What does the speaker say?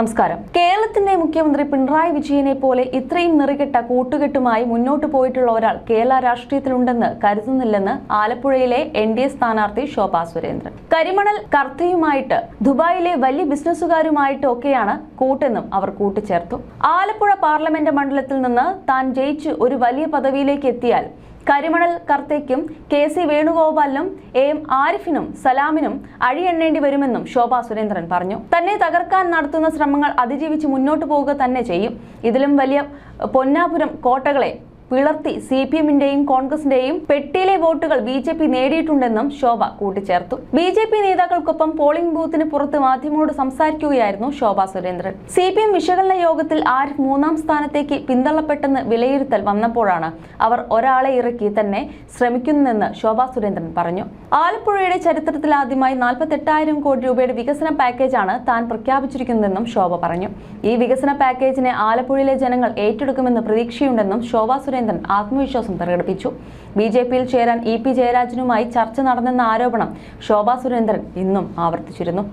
നമസ്കാരം. കേരളത്തിന്റെ മുഖ്യമന്ത്രി പിണറായി വിജയനെ പോലെ ഇത്രയും നിറികെട്ട കൂട്ടുകെട്ടുമായി മുന്നോട്ട് പോയിട്ടുള്ള ഒരാൾ കേരള രാഷ്ട്രീയത്തിലുണ്ടെന്ന് കരുതുന്നില്ലെന്ന് ആലപ്പുഴയിലെ എൻ ഡി എ സ്ഥാനാർത്ഥി ശോഭാ സുരേന്ദ്രൻ. കരിമണൽ കർത്തയുമായിട്ട് ദുബായിലെ വലിയ ബിസിനസ്സുകാരുമായിട്ടൊക്കെയാണ് കൂട്ടെന്നും അവർ കൂട്ടിച്ചേർത്തു. ആലപ്പുഴ പാർലമെന്റ് മണ്ഡലത്തിൽ നിന്ന് താൻ ജയിച്ച് ഒരു വലിയ പദവിയിലേക്ക് എത്തിയാൽ കരിമണൽ കർത്തയ്ക്കും കെ സി വേണുഗോപാലിനും എ എം ആരിഫിനും സലാമിനും അഴിയെണ്ണേണ്ടി വരുമെന്നും ശോഭാ സുരേന്ദ്രൻ പറഞ്ഞു. തന്നെ തകർക്കാൻ നടത്തുന്ന ശ്രമങ്ങൾ അതിജീവിച്ച് മുന്നോട്ട് പോവുക തന്നെ ചെയ്യും. ഇതിലും വലിയ പൊന്നാപുരം കോട്ടകളെ പിളർത്തി സി പി എമ്മിന്റെയും കോൺഗ്രസിന്റെയും പെട്ടിയിലെ വോട്ടുകൾ ബി ജെ പി നേടിയിട്ടുണ്ടെന്നും ശോഭ കൂട്ടിച്ചേർത്തു. ബി ജെ പി നേതാക്കൾക്കൊപ്പം പോളിംഗ് ബൂത്തിന് പുറത്ത് മാധ്യമങ്ങളോട് സംസാരിക്കുകയായിരുന്നു Shobha Surendran. C P M വിശകലന യോഗത്തിൽ ആരിഫ് മൂന്നാം സ്ഥാനത്തേക്ക് പിന്തള്ളപ്പെട്ടെന്ന് വിലയിരുത്തൽ വന്നപ്പോഴാണ് അവർ ഒരാളെ ഇറക്കി തന്നെ ശ്രമിക്കുന്നതെന്ന് ശോഭ സുരേന്ദ്രൻ പറഞ്ഞു. ആലപ്പുഴയുടെ ചരിത്രത്തിൽ ആദ്യമായി നാൽപ്പത്തെട്ടായിരം കോടി രൂപയുടെ വികസന പാക്കേജാണ് താൻ പ്രഖ്യാപിച്ചിരിക്കുന്നതെന്നും ശോഭ പറഞ്ഞു. ഈ വികസന പാക്കേജിനെ ആലപ്പുഴയിലെ ജനങ്ങൾ ഏറ്റെടുക്കുമെന്ന് പ്രതീക്ഷയുണ്ടെന്നും ശോഭ സുരേന്ദ്രൻ ആത്മവിശ്വാസം പ്രകടിപ്പിച്ചു. ബി ജെ പിയിൽ ചേരാൻ ഇ പി ജയരാജനുമായി ചർച്ച നടന്നെന്ന ആരോപണം ശോഭാ സുരേന്ദ്രൻ ഇന്നും ആവർത്തിച്ചിരുന്നു.